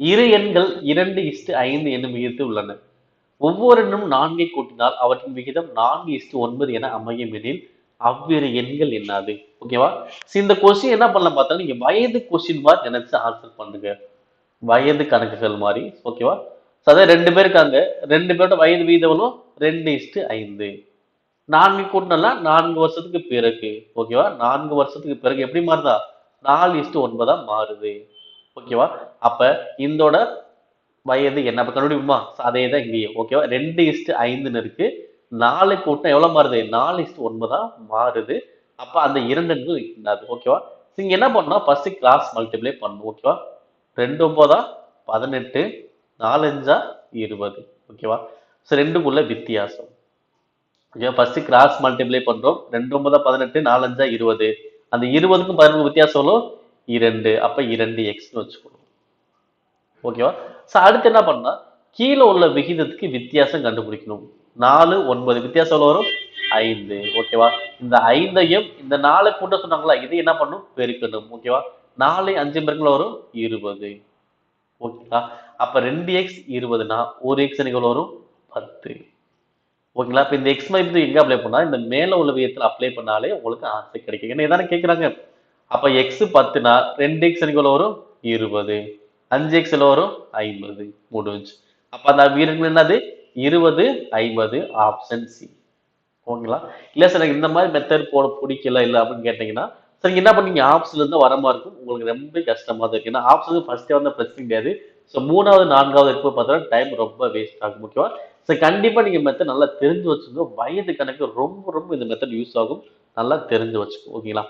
இரு எண்கள் இரண்டு இஸ்டு ஐந்து என்னும் விகிதத்தில் உள்ளன. ஒவ்வொரு எண்ணும் நான்கை கூட்டினால் அவற்றின் விகிதம் நான்கு இஸ்டு ஒன்பது என அமையும் எனில் அவ்வேறு எண்கள் என்னது? ஓகேவா இந்த கொஸ்டின் என்ன பண்ணலாம் பார்த்தா நீங்க வயது கொஸ்டின் மாதிரி நினைச்சு ஆன்சர் பண்ணுங்க. வயது கணக்குகள் மாதிரி ஓகேவா அதாவது ரெண்டு பேர் இருக்காங்க. ரெண்டு பேரோட வயது விகிதங்களும் ரெண்டு இஸ்டு ஐந்து. நான்கு கூட்டினா நான்கு வருஷத்துக்கு பிறகு ஓகேவா நான்கு வருஷத்துக்கு பிறகு எப்படி மாறுதா? நாலு இஸ்டு ஒன்பதா மாறுது. ஓகேவா அப்ப இந்தோட வயது என்ன? அப்போ கண்டுபிடிக்குமா அதே தான் இங்கேயும். ஓகேவா ரெண்டு இஸ்டு ஐந்துன்னு இருக்கு. நாலு கூட்டம் எவ்வளவு மாறுது? நாலு இஸ்ட் ஒன்பதா மாறுது. அப்ப அந்த இரண்டு என்னது ஓகேவா இங்க என்ன பண்ணோம் ஃபர்ஸ்ட் கிளாஸ் மல்டிப்ளை பண்ணணும் ஓகேவா ரெண்டு ஒன்பதா? பதினெட்டு. நாலஞ்சா இருபது. ஓகேவா ஸோ ரெண்டுக்குள்ள வித்தியாசம். ஓகேவா ஃபர்ஸ்ட் கிராஸ் மல்டிப்ளை பண்றோம். ரெண்டு ஒன்பதா பதினெட்டு. நாலஞ்சா இருபது. அந்த இருபதுக்கும் பதினொன்று வித்தியாசம் எவ்வளோ இரண்டு அப்போ இரண்டு எக்ஸ்னு வச்சுக்கணும். ஓகேவா ஸோ அடுத்து என்ன பண்ணால் கீழே உள்ள விகிதத்துக்கு வித்தியாசம் கண்டுபிடிக்கணும். நாலு ஒன்பது வித்தியாசம் எவ்வளோ வரும்? ஐந்து. ஓகேவா இந்த ஐந்தையும் இந்த நாலு கூட்ட சொன்னாங்களா இதை என்ன பண்ணும் பெருக்கணும். ஓகேவா நாலு அஞ்சு பெருக்கல் வரும்? இருபது. ஓகேங்களா அப்போ ரெண்டு எக்ஸ் இருபதுனா ஒரு எக்ஸ் எனக்கு வரும்? பத்து. ஓகேங்களா இப்போ இந்த எக்ஸ் மதிப்பு எங்கே அப்ளை பண்ணால் இந்த மேலே உள்ள விகிதத்தில் அப்ளை பண்ணாலே உங்களுக்கு ஆன்சர் கிடைக்கும். ஏன்னா இதானே கேட்குறாங்க அப்போ எக்ஸ் பத்துனா ரெண்டு எக்ஸ் எனக்கு வரும் இருபது. அஞ்சு எக்ஸ் வரும் ஐம்பது. முடிஞ்சு அப்ப அந்த வீரர்கள் என்னது? இருபது ஐம்பது ஆப்ஷன் சி ஓகேங்களா? இல்லை சார் எனக்கு இந்த மாதிரி மெத்தட் போட பிடிக்கல இல்லை அப்படின்னு கேட்டீங்கன்னா சரி என்ன பண்ணீங்க? ஆப்ஷன்ல இருந்து வர மாதிரி இருக்கும். உங்களுக்கு ரொம்ப கஷ்டமா தான் இருக்கு. ஏன்னா ஆப்ஷன் ஃபர்ஸ்டே வந்த பிரச்சனை கிடையாது. ஸோ மூணாவது நான்காவது இருக்கும் பார்த்தா டைம் ரொம்ப வேஸ்ட் ஆகும் ஓகேவா ஸோ கண்டிப்பாக நீங்கள் மெத்தட் நல்லா தெரிஞ்சு வச்சுக்கோங்க. வயது கணக்கு ரொம்ப ரொம்ப இந்த மெத்தட் யூஸ் ஆகும். நல்லா தெரிஞ்சு வச்சுக்கோ ஓகேங்களா